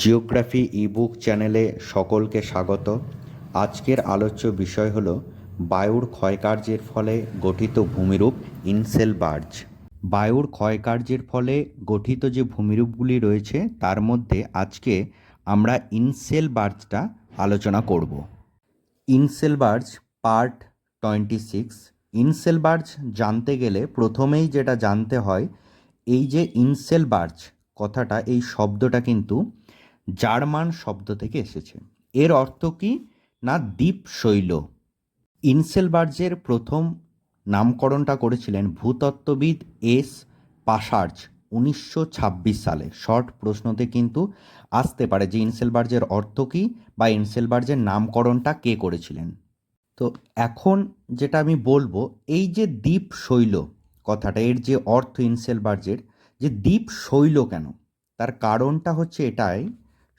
Geography ebook চ্যানেলে সকলকে স্বাগত। আজকের আলোচ্য বিষয় হল বায়ুর ক্ষয়কার্যের ফলে গঠিত ভূমিরূপ ইনসেল বার্জ। বায়ুর ক্ষয়কার্যের ফলে গঠিত যে ভূমিরূপগুলি রয়েছে, তার মধ্যে আজকে আমরা ইনসেল বার্জটা আলোচনা করব। Inselberg part twenty six. Inselberg জানতে গেলে প্রথমেই যেটা জানতে হয়, এই যে ইনসেল বার্জ, কথাটা, এই শব্দটা কিন্তু জার্মান শব্দ থেকে এসেছে। এর অর্থ কি? না দ্বীপ শৈল ইনসেলবার্জের প্রথম নামকরণটা করেছিলেন ভূতত্ত্ববিদ এস পাশার্জ উনিশশো সালে। শর্ট প্রশ্নতে কিন্তু আসতে পারে যে ইনসেলবার্জের অর্থ কী বা ইনসেলবার্জের নামকরণটা কে করেছিলেন। তো এখন যেটা আমি বলব, এই যে দ্বীপ শৈল কথাটা, এর যে অর্থ ইনসেলবার্জের, যে দ্বীপ শৈল কেন? তার কারণটা হচ্ছে এটাই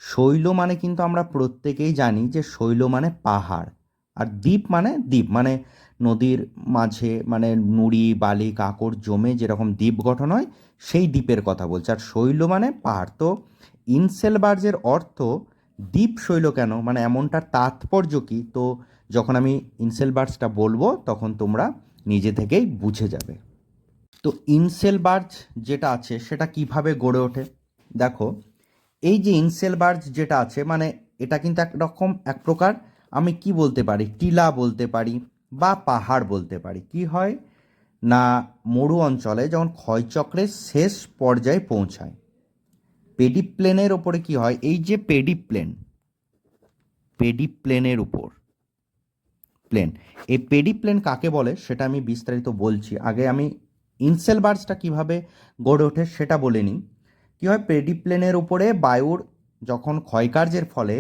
শৈল মানে কিন্তু আমরা প্রত্যেকেই জানি যে শৈল মানে পাহাড়, আর দ্বীপ মানে দ্বীপ মানে নদীর মাঝে মানে নুড়ি, বালি, কাকড় জমে যেরকম দ্বীপ গঠন হয়, সেই দ্বীপের কথা বলছে। আর শৈল মানে পাহাড়। তো ইনসেলবার্জের অর্থ দ্বীপ শৈল কেন? মানে এমনটার তাৎপর্য কী? তো যখন আমি ইনসেলবার্জটা বলব, তখন তোমরা নিজে থেকেই বুঝে যাবে। তো ইনসেলবার্জ যেটা আছে, সেটা কীভাবে গড়ে ওঠে? দেখো এই যে ইনসেলবার্জ যেটা আছে মানে এটা কিন্তু একরকম এক প্রকার, আমি কি বলতে পারি? টিলা বলতে পারি বা পাহাড় বলতে পারি। কি হয়? না, মরু অঞ্চলে যখন ক্ষয়চক্রের শেষ পর্যায়ে পৌঁছায় পেডিপ্লেনের ওপরে কি হয়? এই যে পেডিপ্লেন পেডিপ্লেনের উপর প্লেন এই পেডিপ্লেন কাকে বলে? সেটা আমি বিস্তারিত বলছি। আগে আমি ইনসেলবার্জটা কীভাবে গড়ে ওঠে সেটা বলে নিই। কী হয়? পেডিপ্লেনের উপরে বায়ুর যখন ক্ষয়কার্যের ফলে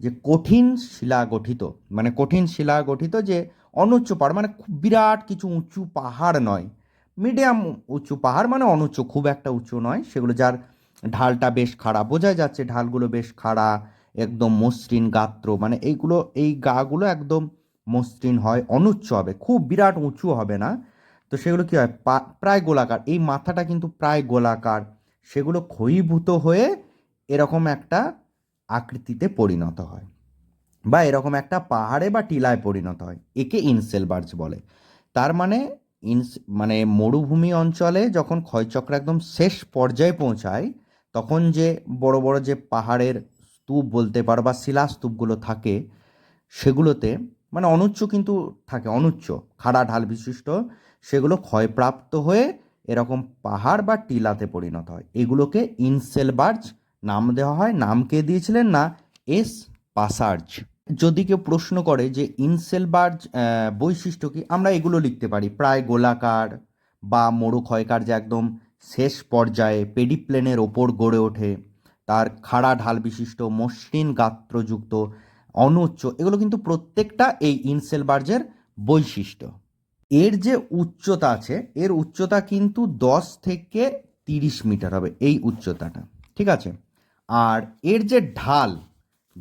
যে কঠিন শিলা গঠিত মানে কঠিন শিলা গঠিত যে অনুচ্চ পাহাড় মানে খুব বিরাট কিছু উঁচু পাহাড় নয়। মিডিয়াম উঁচু পাহাড় মানে অনুচ্চ, খুব একটা উঁচু নয়। সেগুলো যার ঢালটা বেশ খাড়া বোঝা যাচ্ছে ঢালগুলো বেশ খাড়া, একদম মসৃণ গাত্র মানে এইগুলো, এই গাগুলো একদম মসৃণ হয়, অনুচ্চ হবে, খুব বিরাট উঁচু হবে না। তো সেগুলো কী হয়? প্রায় গোলাকার, এই মাথাটা কিন্তু প্রায় গোলাকার। সেগুলো ক্ষয়ীভূত হয়ে এরকম একটা আকৃতিতে পরিণত হয় বা এরকম একটা পাহাড়ে বা টিলায় পরিণত হয়। একে ইনসেল বার্জ বলে। তার মানে ইনস মানে মরুভূমি অঞ্চলে যখন ক্ষয়চক্র একদম শেষ পর্যায়ে পৌঁছায়, তখন যে বড় বড় যে পাহাড়ের স্তূপ বলতে পারো বা শিলাস্তূপগুলো থাকে, সেগুলোতে মানে অনুচ্চ কিন্তু থাকে, অনুচ্চ, খাড়া ঢাল বিশিষ্ট, সেগুলো ক্ষয়প্রাপ্ত হয়ে এরকম পাহাড় বা টিলাতে পরিণত হয়। এগুলোকে ইনসেলবার্জ নাম দেওয়া হয়। নাম কে দিয়েছিলেন না? S Passarge. যদি কেউ প্রশ্ন করে যে ইনসেলবার্জ বৈশিষ্ট্য কি, আমরা এগুলো লিখতে পারি। প্রায় গোলাকার বা মরু ক্ষয়কার যে একদম শেষ পর্যায়ে পেডিপ্লেনের ওপর গড়ে ওঠে, তার খাড়া ঢাল বিশিষ্ট, মসৃণ গাত্রযুক্ত, অনুচ্চ, এগুলো কিন্তু প্রত্যেকটা এই ইনসেলবার্জের বৈশিষ্ট্য। এর যে উচ্চতা আছে, এর উচ্চতা কিন্তু দশ থেকে তিরিশ মিটার হবে এই উচ্চতাটা, ঠিক আছে? আর এর যে ঢাল,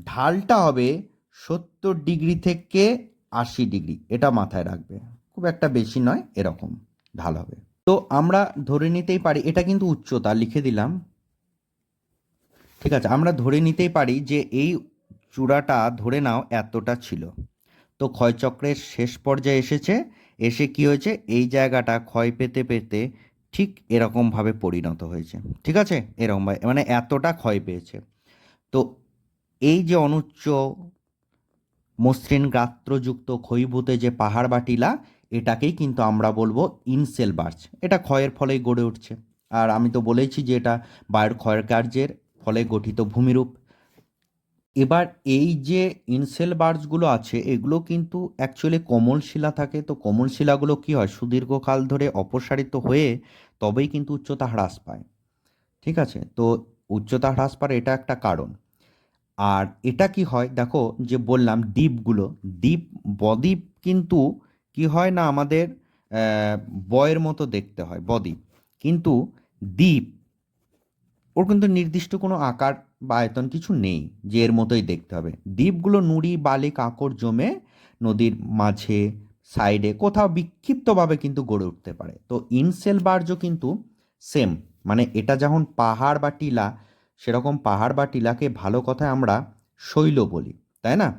ঢালটা হবে সত্তর ডিগ্রি থেকে আশি ডিগ্রি, এটা মাথায় রাখবে। খুব একটা বেশি নয়, এরকম ঢাল হবে। তো আমরা ধরে নিতেই পারি, এটা কিন্তু উচ্চতা, লিখে দিলাম। ঠিক আছে, আমরা ধরে নিতেই পারি যে এই চূড়াটা ধরে নাও এতটা ছিল। তো ক্ষয়চক্রের শেষ পর্যায়ে এসেছে এসে কি হয়েছে? এই জায়গাটা ক্ষয় পেতে পেতে ঠিক এরকমভাবে পরিণত হয়েছে। ঠিক আছে? এরকমভাবে মানে এতটা ক্ষয় পেয়েছে। তো এই যে অনুচ্চ মসৃণ গাত্রযুক্ত ক্ষয়ভূতে যে পাহাড় বা টিলা, এটাকেই কিন্তু আমরা বলব ইনসেল বার্চ। এটা ক্ষয়ের ফলেই গড়ে উঠছে। আর আমি তো বলেইছি যে এটা বায়ুর ক্ষয়ের কার্যের ফলে গঠিত ভূমিরূপ। এবার এই যে ইনসেল বার্জগুলো আছে, এগুলো কিন্তু অ্যাকচুয়ালি কোমল শিলা থাকে। তো কোমল শিলাগুলো কী হয়? সুদীর্ঘকাল ধরে অপসারিত হয়ে তবেই কিন্তু উচ্চতা হ্রাস পায়। ঠিক আছে? তো উচ্চতা হ্রাস পায় এটা একটা কারণ। আর এটা কি হয়? দেখো, যে বললাম দ্বীপগুলো দ্বীপ, বদ্বীপ কিন্তু কি হয় না আমাদের বয়ের মতো দেখতে হয়, বদ্বীপ। কিন্তু দ্বীপ ওর কিন্তু নির্দিষ্ট কোনো আকার বা আয়তন কিছু নেই, যে এর মতোই দেখতে হবে। দ্বীপগুলো নুড়ি, বালি কাকড় জমে নদীর মাঝে, সাইডে কোথাও বিক্ষিপ্তভাবে কিন্তু গড়ে উঠতে পারে। তো ইনসেল বার্জও কিন্তু সেম মানে এটা যখন পাহাড় বা টিলা, সেরকম পাহাড় বা টিলাকে ভালো কথায় আমরা শৈল বলি, তাই না?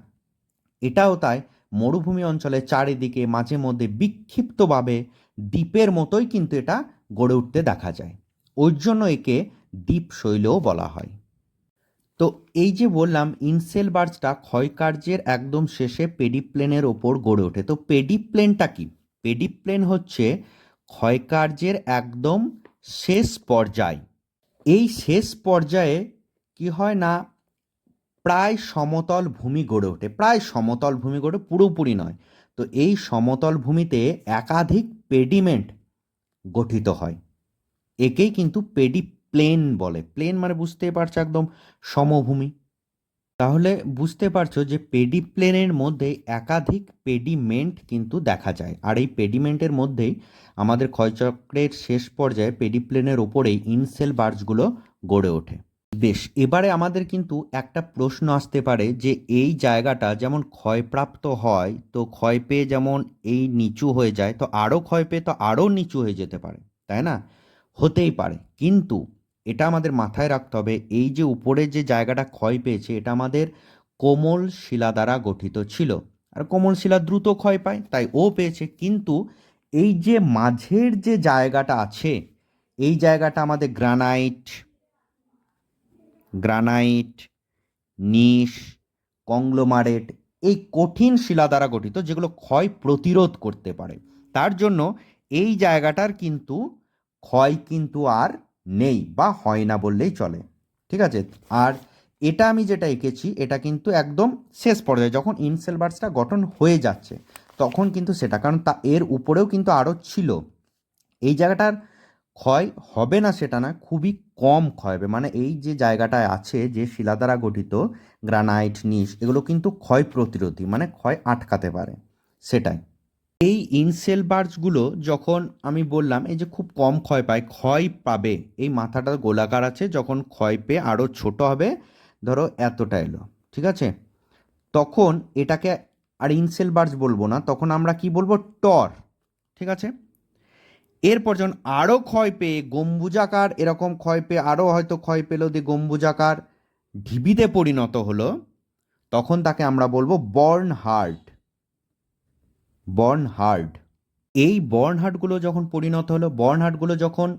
এটাও তাই মরুভূমি অঞ্চলে চারিদিকে মাঝে মধ্যে বিক্ষিপ্তভাবে দ্বীপের মতোই কিন্তু এটা গড়ে উঠতে দেখা যায়। ওই জন্য একে দ্বীপ শৈলও বলা হয়। তো এই যে বললাম, ইনসেল বার্ডসটা ক্ষয়কার্যের একদম শেষে পেডিপ্লেনের ওপর গড়ে ওঠে। তো পেডিপ্লেনটা কি? পেডিপ্লেন হচ্ছে ক্ষয়কার্যের একদম শেষ পর্যায়। এই শেষ পর্যায়ে কি হয় না, প্রায় সমতল ভূমি গড়ে ওঠে। প্রায় সমতল ভূমি গড়ে পুরোপুরি নয়। তো এই সমতল ভূমিতে একাধিক পেডিমেন্ট গঠিত হয়। একেই কিন্তু পেডি প্লেন বলে। প্লেন মানে বুঝতেই পারছ একদম সমভূমি। তাহলে বুঝতে পারছ যে পেডি প্লেনের মধ্যে একাধিক পেডিমেন্ট কিন্তু দেখা যায়। আর এই পেডিমেন্টের মধ্যেই আমাদের ক্ষয়চক্রের শেষ পর্যায়ে পেডিপ্লেনের ওপরেই ইনসেল বার্জগুলো গড়ে ওঠে। বেশ, এবারে আমাদের কিন্তু একটা প্রশ্ন আসতে পারে যে এই জায়গাটা যেমন ক্ষয়প্রাপ্ত হয়, তো ক্ষয় পেয়ে যেমন এই নিচু হয়ে যায়, তো আরও ক্ষয় পেয়ে তো আরও নিচু হয়ে যেতে পারে, তাই না? হতেই পারে। কিন্তু এটা আমাদের মাথায় রাখতে হবে। এই যে উপরে যে জায়গাটা ক্ষয় পেয়েছে, এটা আমাদের কোমল শিলা দ্বারা গঠিত ছিল। আর কোমল শিলা দ্রুত ক্ষয় পায়, তাই ও পেয়েছে। কিন্তু এই যে মাঝের যে জায়গাটা আছে, এই জায়গাটা আমাদের গ্রানাইট গ্রানাইট, নিশ, কংলোমারেট, এই কঠিন শিলা দ্বারা গঠিত, যেগুলো ক্ষয় প্রতিরোধ করতে পারে। তার জন্য এই জায়গাটার কিন্তু ক্ষয় কিন্তু আর নেই বা হয় না বললেই চলে। ঠিক আছে? আর এটা আমি যেটা এঁকেছি, এটা কিন্তু একদম শেষ পর্যায়ে, যখন ইনসেলবার্সটা গঠন হয়ে যাচ্ছে, তখন কিন্তু সেটা, কারণ তা এর উপরেও কিন্তু আরও ছিল। এই জায়গাটার ক্ষয় হবে না সেটা না, খুবই কম ক্ষয় হবে। মানে এই যে জায়গাটায় আছে, যে শিলা দ্বারা গঠিত, গ্রানাইট নিশ এগুলো কিন্তু ক্ষয় প্রতিরোধী মানে ক্ষয় আটকাতে পারে, সেটাই। এই ইনসেল বার্জগুলো যখন আমি বললাম, এই যে খুব কম ক্ষয় পায়, ক্ষয় পাবে, এই মাথাটা গোলাকার আছে, যখন ক্ষয় পেয়ে আরও ছোট হবে, ধরো এতটা এলো, ঠিক আছে? তখন এটাকে আর ইনসেল বার্জ বলব না, তখন আমরা কি বলব? টর ঠিক আছে? এরপর যখন আরও ক্ষয় পেয়ে গম্বুজাকার, এরকম ক্ষয় পেয়ে আরও হয়তো ক্ষয় পেল দিয়ে গম্বুজাকার ঢিবিতে পরিণত হলো, তখন তাকে আমরা বলব বর্ন হার্ট বর্ন হার্ড। এই বর্ন যখন পরিণত হলো, বর্ন যখন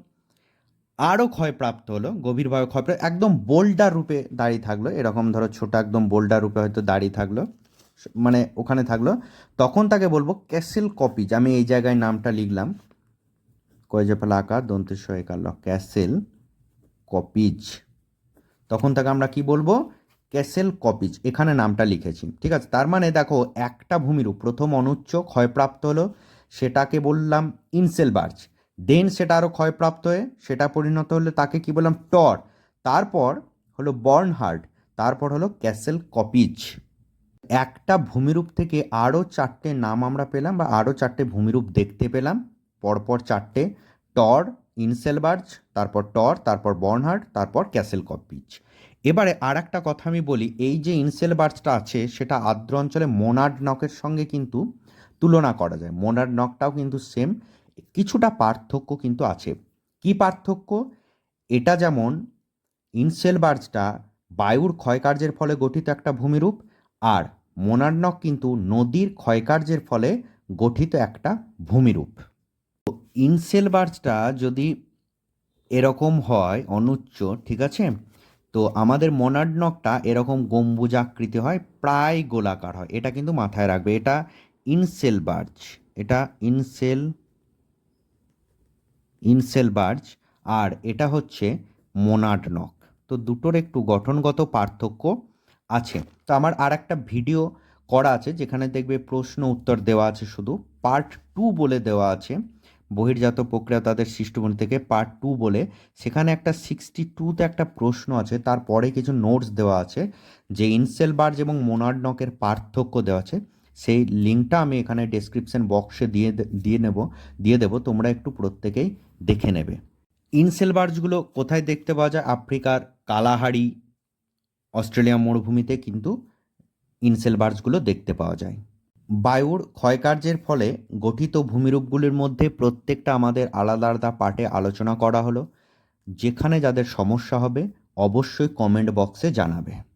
আরও ক্ষয়প্রাপ্ত হলো, গভীরভাবে ক্ষয়প্রাপ্ত, একদম বোল্ডার রূপে দাঁড়িয়ে থাকল, এরকম ধরো ছোট একদম বোল্ডার রূপে হয়তো দাঁড়িয়ে থাকল মানে ওখানে থাকল, তখন তাকে বলব ক্যাসেল কপিজ আমি এই জায়গায় নামটা লিখলাম। কয়েজেপাল আকার দন্তেশ একাল ক্যাসেল কপিজ। তখন তাকে আমরা কি বলব? ক্যাসেল কপিজ এখানে নামটা লিখেছি, ঠিক আছে? তার মানে দেখো, একটা ভূমিরূপ প্রথম অনুচ্চ ক্ষয়প্রাপ্ত হলো, সেটাকে বললাম ইনসেল বার্চ। দেন সেটা আরও ক্ষয়প্রাপ্ত হয়ে, সেটা পরিণত হলে তাকে কি বললাম? টর। তারপর হলো বর্নহার্ড, তারপর হলো ক্যাসেল কপিজ একটা ভূমিরূপ থেকে আরও চারটে নাম আমরা পেলাম, বা আরও চারটে ভূমিরূপ দেখতে পেলাম, পরপর চারটে, টর ইনসেলবার্জ তারপর টর, তারপর বর্নহার্ড, তারপর ক্যাসেল কপিজ এবারে আর একটা কথা আমি বলি, এই যে ইনসেল বার্ডসটা আছে, সেটা আর্দ্র অঞ্চলে মোনার্ড নকের সঙ্গে কিন্তু তুলনা করা যায়। মোনার্ড নকটাও কিন্তু সেম কিছুটা পার্থক্য কিন্তু আছে। কি পার্থক্য? এটা যেমন ইনসেল বার্ডসটা বায়ুর ক্ষয়কার্যের ফলে গঠিত একটা ভূমিরূপ, আর মোনার্ড নক কিন্তু নদীর ক্ষয়কার্যের ফলে গঠিত একটা ভূমিরূপ। ইনসেল বার্ডসটা যদি এরকম হয়, অনুচ্চ, ঠিক আছে? তো আমাদের মোনার্ড নকটা এরকম গম্বুজাকৃতি হয়, প্রায় গোলাকার হয়। এটা কিন্তু মাথায় রাখবে। এটা ইনসেল বার্জ এটা ইনসেল ইনসেল বার্জ আর এটা হচ্ছে মোনার্ড নখ। তো দুটোর একটু গঠনগত পার্থক্য আছে। তো আমার আর একটা ভিডিও করা আছে, যেখানে দেখবে প্রশ্ন উত্তর দেওয়া আছে শুধু। পার্ট টু বলে দেওয়া আছে। বহির্জাত প্রক্রিয়া তাদের সৃষ্টিভূমি থেকে পার্ট টু বলে। সেখানে একটা সিক্সটি টুতে একটা প্রশ্ন আছে, তারপরে কিছু নোটস দেওয়া আছে, যে ইনসেল বার্জ এবং মোনার্ড নকের পার্থক্য দেওয়া আছে। সেই লিঙ্কটা আমি এখানে ডেসক্রিপশন বক্সে দিয়ে দিয়ে নেব, দিয়ে দেবো, তোমরা একটু প্রত্যেকেই দেখে নেবে। ইনসেল বার্জগুলো কোথায় দেখতে পাওয়া যায়? আফ্রিকার কালাহারি অস্ট্রেলিয়া মরুভূমিতে কিন্তু ইনসেল বার্জগুলো দেখতে পাওয়া যায়। বায়ুর ক্ষয়কার্যের ফলে গঠিত ভূমিরূপগুলির মধ্যে প্রত্যেকটা আমাদের আলাদা আলাদা পার্টে আলোচনা করা হলো। যেখানে যাদের সমস্যা হবে, অবশ্যই কমেন্ট বক্সে জানাবে।